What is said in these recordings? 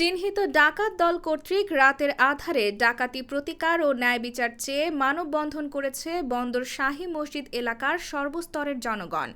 চিহ্নিত ডাকাত দল কর্তৃক রাতের আধারে ডাকাতি প্রতিকার ও ন্যায় বিচার চেয়ে মানববন্ধন করেছে বন্দর শাহী মসজিদ এলাকার সর্বস্তরের জনগণ।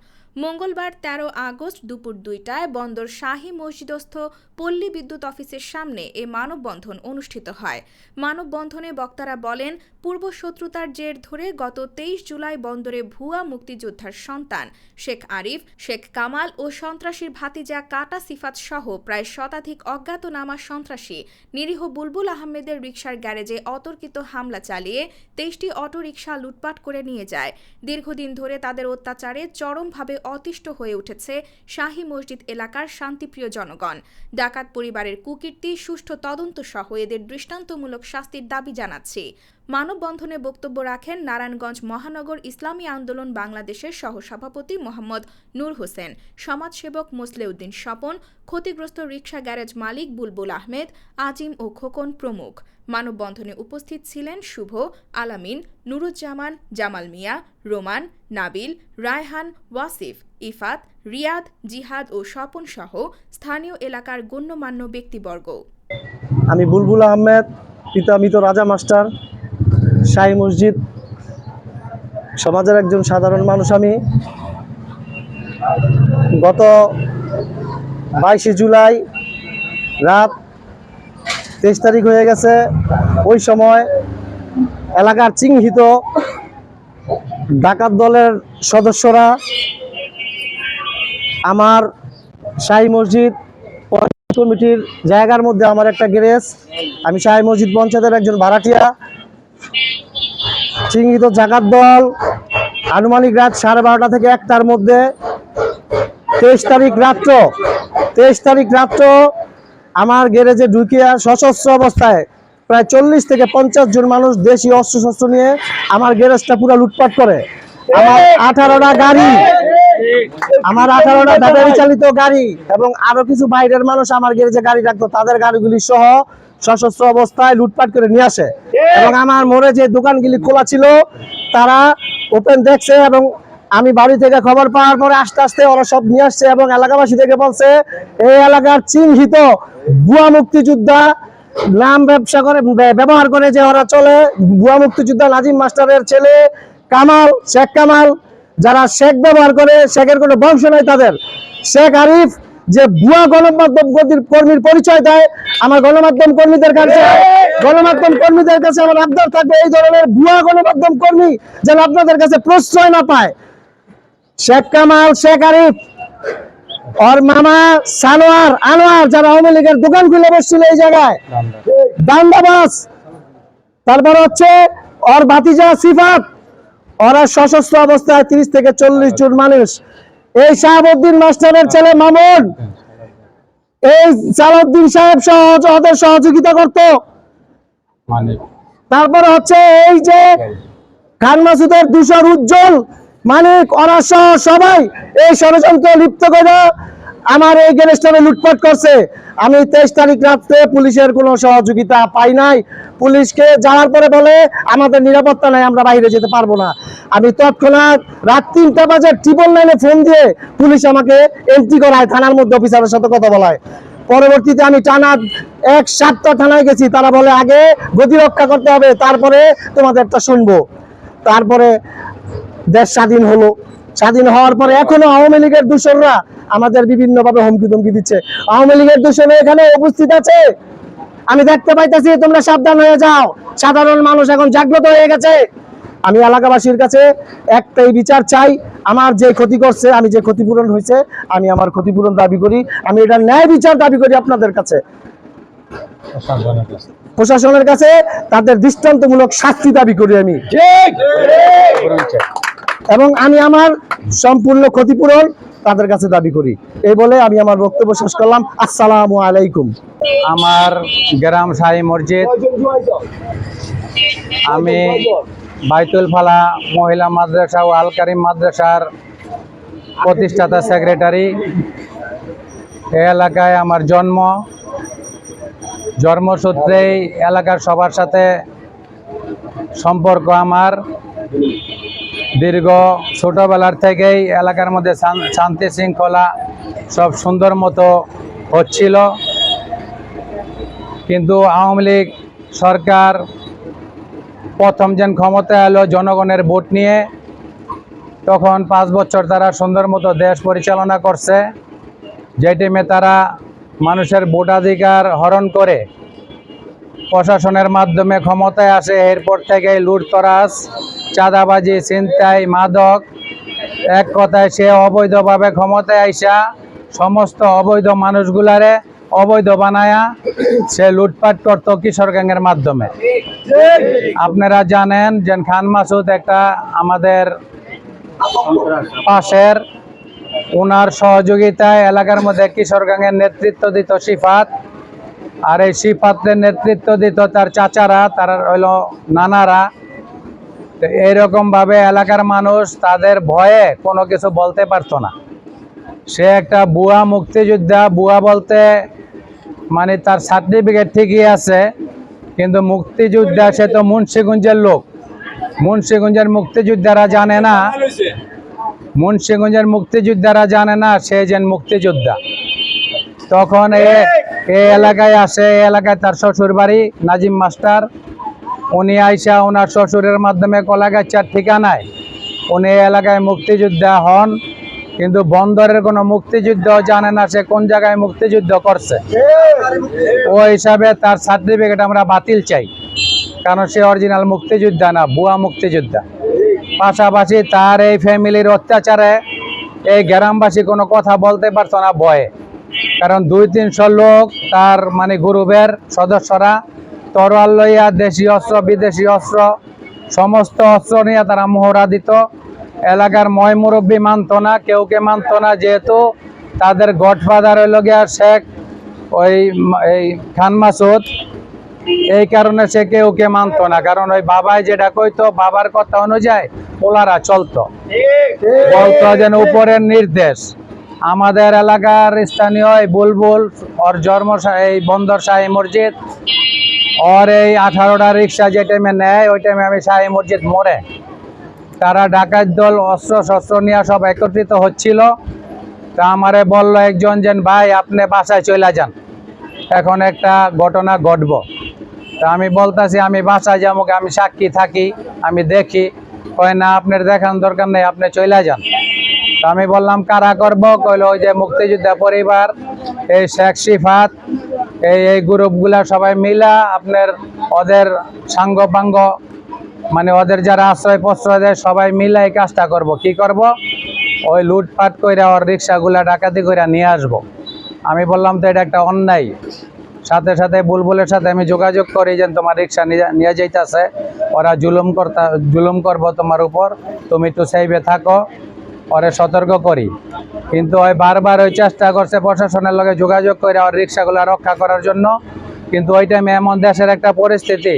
মঙ্গলবার ১৩ আগস্ট দুপুর দুইটায় বন্দর শাহী মসজিদস্থ পল্লী বিদ্যুৎ অফিসের সামনে এ মানববন্ধন অনুষ্ঠিত হয়। মানববন্ধনে বক্তারা বলেন, পূর্ব শত্রুতার জের ধরে গত তেইশ জুলাই বন্দরে ভুয়া মুক্তিযোদ্ধার সন্তান শেখ আরিফ, শেখ কামাল ও সন্ত্রাসীর ভাতিজা কাটা সিফাত সহ প্রায় শতাধিক অজ্ঞাতনামা সন্ত্রাসী, নিরীহ বুলবুল আহমেদের রিকশার গ্যারেজে অতর্কিত হামলা চালিয়ে তেইশটি অটোরিকশা লুটপাট করে নিয়ে যায়। দীর্ঘদিন ধরে তাদের অত্যাচারে চরমভাবে অতিষ্ঠ হয়ে উঠেছে শাহী মসজিদ এলাকার শান্তিপ্রিয় জনগণ। ডাকাত পরিবারের কুকীর্তি, সুষ্ঠু তদন্ত সহ এদের দৃষ্টান্তমূলক শাস্তির দাবি জানাচ্ছি। মানববন্ধনে বক্তব্য রাখেন নারায়ণগঞ্জ মহানগর ইসলামী আন্দোলন বাংলাদেশের সহসভাপতি মোহাম্মদ নূর হোসেন, সমাজসেবক মোসলেউদ্দিন স্বপন, ক্ষতিগ্রস্ত রিকশা গ্যারেজ মালিক বুলবুল আহমেদ, আজিম ও খোকন প্রমুখ। মানববন্ধনে উপস্থিত ছিলেন শুভ, আলামিন, নুরুজ্জামান, জামাল মিয়া, রোমান, নাবিল, রায়হান, ওয়াসিফ, ইফাত, রিয়াদ, জিহাদ ও স্বপন সহ স্থানীয় এলাকার গণ্যমান্য ব্যক্তিবর্গ। আমি বুলবুল আহমেদ, পিতামিত রাজা মাস্টার শাহী মসজিদ। সমাজের একজন সাধারণ মানুষ আমি। গত বাইশে জুলাই রাত তেইশ তারিখ হয়ে গেছে। ওই সময় এলাকার চিহ্নিত ডাকাত দলের সদস্যরা আমার শাহী মসজিদ কমিটির জায়গার মধ্যে আমার একটা গ্যারেজ। আমি শাহী মসজিদ পঞ্চায়েতের একজন ভাড়াটিয়া। চিহ্নিত জাকাত দল। আনুমানিক রাত সাড়ে বারোটা থেকে একটার মধ্যে। তেইশ তারিখ রাত্র, তেইশ তারিখ রাত্র আমার গ্যারেজে ঢুকিয়া সশস্ত্র অবস্থায় প্রায় চল্লিশ থেকে পঞ্চাশ জন মানুষ দেশি অস্ত্র শস্ত্র নিয়ে আমার গ্যারেজটা পুরো লুটপাট করে। আমার আঠারোটা গাড়ি, আমার আঠারোটা ব্যাটারি চালিত গাড়ি এবং আরও কিছু বাইরের মানুষ আমার গ্যারেজে গাড়ি রাখতো, তাদের গাড়িগুলি সহ সশস্ত্র অবস্থায় লুটপাট করে নিয়ে আসে। এবং আমার মোড়ে যে দোকানগুলি খোলা ছিল, তারা ওপেন দেখছে এবং আমি বাড়ি থেকে খবর পাওয়ার পরে আস্তে আস্তে ওরা সব নিয়ে আসছে এবং এলাকাবাসী থেকে বলছে, এই এলাকার চিহ্নিত ভুয়া মুক্তিযোদ্ধা নাম ব্যবসা করে ব্যবহার করে যে ওরা চলে, ভুয়া মুক্তিযোদ্ধা নাজিম মাস্টারের ছেলে কামাল, শেখ কামাল, যারা শেখ ব্যবহার করে, শেখের কোনো বংশ নাই তাদের। শেখ আরিফ যে ভুয়া গণমাধ্যম কর্মীর- পরিচয় দেয়, আমার গণমাধ্যম কর্মীদের কাছে গণমাধ্যম কর্মীদের কাছে আমার আবদার থাকবে এই ধরনের ভুয়া গণমাধ্যম কর্মী যেন আপনাদের কাছে প্রশ্রয় না পায়। শেখ কামাল, শেখ আরিফ, ওর মামা সানোয়ার আনোয়ার যারা আওয়ামী লীগের দোকান খুলে বসছিল এই জায়গায় দান্দাবাস তারপর হচ্ছে ওর ভাতিজা সিফাত, ওরা সশস্ত্র অবস্থায় তিরিশ থেকে চল্লিশ জন মানুষ এই শাহাবুদ্দিন মাস্টারের ছেলে মামুন। এই সালাউদ্দিন সাহেব সহজ ওদের সহযোগিতা করত। তারপরে হচ্ছে এই যে খান মাসুদের দুশোর উজ্জ্বল। মানিক অনাস সবাই এই ষড়যন্ত্র লিপ্ত করে আমার এই গ্যারেজটাকে লুটপাট করছে। আমি তেইশ তারিখ রাত্রে পুলিশের কোনো সহযোগিতা পাই নাই। পুলিশকে যাওয়ার পরে বলে, আমাদের নিরাপত্তা নাই, আমরা বাইরে যেতে পারব না। আমি তৎক্ষণাৎ রাত তিনটা বাজে ট্রিপল নাইনে ফোন দিয়ে পুলিশ আমাকে এন্ট্রি করায়, থানার মধ্যে অফিসারের সাথে কথা বলায়। পরবর্তীতে আমি টানা এক সাতটা থানায় গেছি, তারা বলে, আগে গতি রক্ষা করতে হবে, তারপরে তোমাদেরটা শুনব। তারপরে দেশ স্বাধীন হলো। স্বাধীন হওয়ার পরে এখনও আওয়ামী লীগের দূষণরা আমাদের বিভিন্ন ভাবে হুমকি ধমকি দিচ্ছে। আওয়ামী লীগের দূষণ এখানে উপস্থিত আছে। আমি দেখতে পাইতেছি তোমরা সাবধান হয়ে যাও। সাধারণ মানুষ এখন জাগ্রত হয়ে গেছে। আমি এলাকাবাসীর কাছে একটাই বিচার চাই আমার যে ক্ষতি করছে আমি যে ক্ষতিপূরণ হয়েছে আমি আমার ক্ষতিপূরণ দাবি করি। আমি এটা ন্যায় বিচার দাবি করি আপনাদের কাছে। প্রশাসনের কাছে তাদের দৃষ্টান্তমূলক শাস্তি দাবি করি আমি। এবং আমি আমার সম্পূর্ণ ক্ষতিপূরণ তাদের কাছে দাবি করি। এই বলে আমি আমার বক্তব্য শেষ করলাম। আসসালামু আলাইকুম। আমার গ্রাম সাই মসজিদ। আমি বাইতুল ফালা মহিলা মাদ্রাসা ও আল কারিম মাদ্রাসার প্রতিষ্ঠাতা সেক্রেটারি। এই এলাকায় আমার জন্ম। জন্মসূত্রেই এলাকার সবার সাথে সম্পর্ক আমার। দীর্ঘ ছোটবেলার থেকেই এলাকার মধ্যে শান্তি শৃঙ্খলা সব সুন্দর মতো হচ্ছিল। কিন্তু আওয়ামী লীগ সরকার প্রথম যেন ক্ষমতা এলো জনগণের ভোট নিয়ে, তখন পাঁচ বছর তারা সুন্দর মতো দেশ পরিচালনা করছে। যে টাইমে তারা মানুষের ভোটাধিকার হরণ করে প্রশাসনের মাধ্যমে ক্ষমতায় আসে। এরপর থেকে লুটতরাজ, চাঁদাবাজি, ছিনতাই, মাদক, এক কথায় সে অবৈধভাবে ক্ষমতায় আইসা, সমস্ত অবৈধ মানুষগুলারে অবৈধ বানায়া সে লুটপাট করত কিশোর গ্যাংয়ের মাধ্যমে। আপনারা জানেন যে খান মাসুদ একটা আমাদের পাশের ওনার সহযোগিতায় এলাকার মধ্যে কিশোর গ্যাংয়ের নেতৃত্ব দিত সিফাত আর এই সিফাতের নেতৃত্ব দিত তার চাচারা, তার হইল নানারা। তো এইরকম ভাবে এলাকার মানুষ তাদের ভয়ে কোনো কিছু বলতে পারতো না। সে একটা বুয়া মুক্তিযোদ্ধা, বুয়া বলতে মানে তার সার্টিফিকেট ঠিকই আছে, কিন্তু মুক্তিযোদ্ধা সে তো মুন্সিগঞ্জের লোক। মুন্সিগঞ্জের মুক্তিযোদ্ধারা জানে না। মুন্সিগঞ্জের মুক্তিযোদ্ধারা জানে না সে যেন মুক্তিযোদ্ধা। তখন এ এই এলাকায় আসে এই এলাকায় তার শ্বশুর বাড়ি, নাজিম মাস্টার। উনি আইসা ওনার শ্বশুরের মাধ্যমে কলাগাছার ঠিকানায়। উনি এলাকায় মুক্তিযোদ্ধা হন, কিন্তু বন্দরের কোনো মুক্তিযুদ্ধ জানে না সে কোন জায়গায় মুক্তিযুদ্ধ করছে। ও হিসাবে তার সার্টিফিকেট আমরা বাতিল চাই, কারণ সে অরিজিনাল মুক্তিযোদ্ধা না বুয়া মুক্তিযোদ্ধা। পাশাপাশি তার এই ফ্যামিলির অত্যাচারে এই গ্রামবাসী কোনো কথা বলতে পারতো না, ভয়ে। কারণ দুই তিনশো লোক তার মানে গ্রুপের সদস্যরা। তরোয়াল লইয়া দেশি অস্ত্র, বিদেশি অস্ত্র, সমস্ত অস্ত্র নিয়ে তারা মোহরা দিত। এলাকার ময় মুরব্বী মানত না, কেউ কে মানত না, যেহেতু তাদের গডফাদার হইল গিয়া শেখ, ওই এই খান মাসুদ। এই কারণে সে কেউ কে মানত না, কারণ ওই বাবাই যেটা কইতো, বাবার কথা অনুযায়ী ওলারা চলতো। বলতো যেন উপরের নির্দেশ। আমাদের এলাকার স্থানীয় বুলবুল ওর জন্ম এই বন্দর শাহী মসজিদ। ওর এই আঠারোটা রিক্সা যে টাইমে নেয়, ওই টাইমে আমি শাহী মসজিদ মোড়ে। তারা ডাকাত দল অস্ত্র শস্ত্র নিয়ে সব একত্রিত হচ্ছিল। তা আমারে বলল একজন যেন, ভাই, আপনি বাসায় চলে যান। এখন একটা ঘটনা ঘটব। তা আমি বলতাছি, আমি বাসায় যাব আমি সাক্ষী থাকি, আমি দেখি। কয়, না, আপনার দেখান দরকার নেই, আপনি চলে যান। আমি বললাম, কারা করব? কইলো, ওই যে মুক্তিযোদ্ধা পরিবার, এই শেখ এই এই গ্রুপগুলা সবাই মিলা আপনার ওদের সাঙ্গ পাঙ্গ মানে ওদের যারা আশ্রয় প্রশ্রয় দেয়, সবাই মিলে এই কাজটা করব। কি করব? ওই লুটপাট কইরা ওর রিক্সাগুলা ডাকাতি কইরা নিয়ে আসব। আমি বললাম, তো এটা একটা অন্যায়। সাথে সাথে বুলবুলের সাথে আমি যোগাযোগ করি যে তোমার রিক্সা নিয়ে যাইতেছে। ওরা জুলুম করতা, জুলুম করব তোমার উপর। তুমি একটু সেইভে থাকো। ওরে সতর্ক করি। কিন্তু ওই বারবার ওই চেষ্টা করছে প্রশাসনের লগে যোগাযোগ করে ওর রিক্সাগুলো রক্ষা করার জন্য। কিন্তু ওই টাইমে এমন দেশের একটা পরিস্থিতি,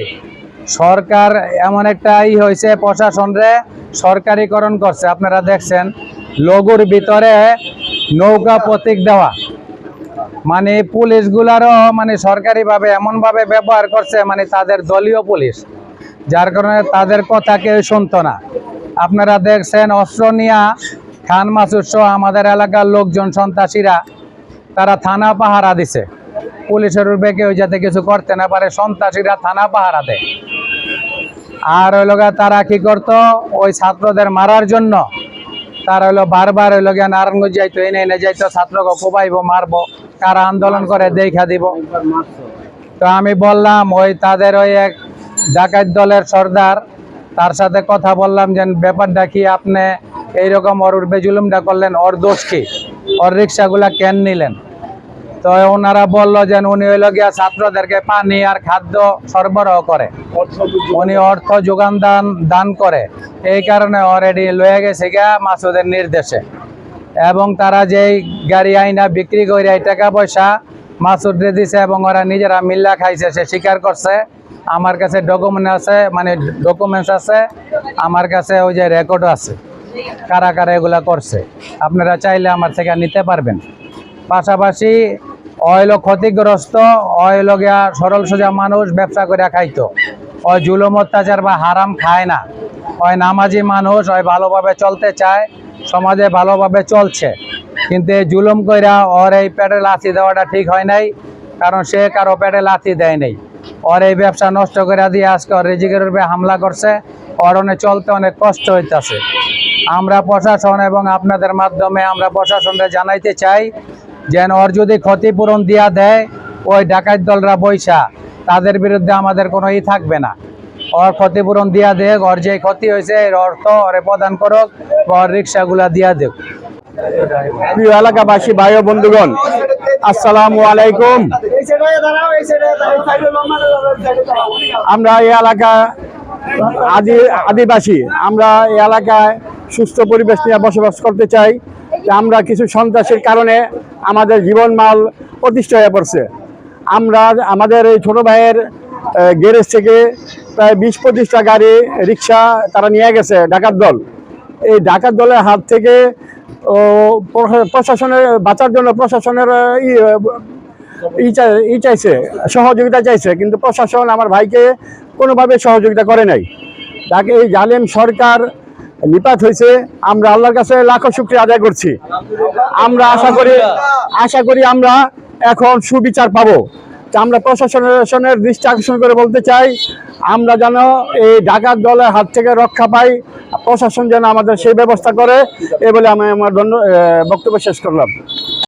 সরকার এমন একটা ই হয়েছে প্রশাসনরে সরকারিকরণ করছে। আপনারা দেখছেন, লঘুর ভিতরে নৌকা প্রতীক দেওয়া। মানে পুলিশগুলারও মানে সরকারিভাবে এমনভাবে ব্যবহার করছে মানে তাদের দলীয় পুলিশ। যার কারণে তাদের কথা কেউ শুনতো না। আপনারা দেখছেন অস্ত্র নিয়া খান মাসুর সহ আমাদের এলাকার লোকজন, সন্ত্রাসীরা, তারা থানা পাহারা দিছে। পুলিশের বেগে ওই যাতে কিছু করতে না পারে, সন্ত্রাসীরা থানা পাহারা দেয়। আর ওই লগা তারা কি করতো? ওই ছাত্রদের মারার জন্য তার হইল বারবার হইল গিয়া নারায়ণগঞ্জ যাইতো, এনে এনে যাইতো, ছাত্রকে কোবাইবো মারবো, কারা আন্দোলন করে দেখা দিব। তো আমি বললাম, ওই তাদের ওই এক ডাকাত দলের সর্দার, তার সাথে কথা বললাম যে ব্যাপারটা কি আপনি এইরকম ওর উর্বে করলেন, ওর দোষ কি? ওর রিক্সাগুলা কেন নিলেন? তো ওনারা বলল যে উনি হইল গিয়া ছাত্রদেরকে পানি আর খাদ্য সরবরাহ করে। উনি অর্থ যোগান দান দান করে। এই কারণে অলরেডি লয়ে গেছে গিয়া মাসুদের নির্দেশে। এবং তারা যেই গাড়ি আইনা বিক্রি করে টাকা পয়সা মাসুদরে দিছে এবং ওরা নিজেরা মিল্লা খাইছে, সে স্বীকার করছে। আমার কাছে ডকুমেন্ট আছে মানে ডকুমেন্টস আছে, আমার কাছে ওই যে রেকর্ডও আছে। কারা কারা এগুলা করছে। আপনারা চাইলে আমার থেকে নিতে পারবেন। পাশাপাশি অয়েল ক্ষতিগ্রস্ত, অয়েল গিয়া সরল সোজা মানুষ ব্যবসা করে খাইতো। ওই জুলম, অত্যাচার বা হারাম খায় না। ওই নামাজি মানুষ ওই ভালোভাবে চলতে চায়, সমাজে ভালোভাবে চলছে। কিন্তু এই জুলুম কইরা ওর এই পেটে লাথি দেওয়াটা ঠিক হয় নাই, কারণ সে কারও পেটে লাথি দেয় নেই। ওর এই ব্যবসা নষ্ট করে দিয়ে আজকে ওর রিজিকের হামলা করছে। ওর চলতে অনেক কষ্ট হইতাছে। আমরা প্রশাসন এবং আপনাদের মাধ্যমে আমরা প্রশাসনকে জানাইতে চাই যেন ওর যদি ক্ষতিপূরণ দিয়া দেয়, ওই ডাকাত দলরা বৈশা, তাদের বিরুদ্ধে আমাদের কোনো ই থাকবে না। ওর ক্ষতিপূরণ দিয়া দেখ ওর যে ক্ষতি হয়েছে, এর অর্থ ওরে প্রদান করুক ওর রিক্সাগুলা দিয়া দেখ প্রিয় এলাকাবাসী, ভাই বন্ধুগণ, আসসালামু আলাইকুম। আমরা এই এলাকা আদি আদিবাসী, আমরা এই এলাকায় সুস্থ পরিবেশ নিয়ে বসবাস করতে চাই আমরা কিছু সন্ত্রাসের কারণে আমাদের জীবনমাল অতিষ্ঠ হয়ে পড়ছে। আমরা আমাদের এই ছোটো ভাইয়ের গ্যারেজ থেকে প্রায় বিশ পঁচিশটা গাড়ি, রিক্সা তারা নিয়ে গেছে ডাকাত দল। এই ডাকাত দলের হাত থেকে, ও প্রশাসনের, বাঁচার জন্য প্রশাসনের ই চাইছে, সহযোগিতা চাইছে, কিন্তু প্রশাসন আমার ভাইকে কোনোভাবে সহযোগিতা করে নাই। তাকে এই জালেম সরকার নিপাত হয়েছে। আমরা আল্লাহর কাছে লাখো শুক্রিয়া আদায় করছি। আমরা আশা করি আশা করি আমরা এখন সুবিচার পাবো। আমরা প্রশাসনের দৃষ্টি আকর্ষণ করে বলতে চাই, আমরা যেন এই ডাকাত দলের হাত থেকে রক্ষা পাই, প্রশাসন যেন আমাদের সেই ব্যবস্থা করে। এ বলে আমি আমার বক্তব্য শেষ করলাম।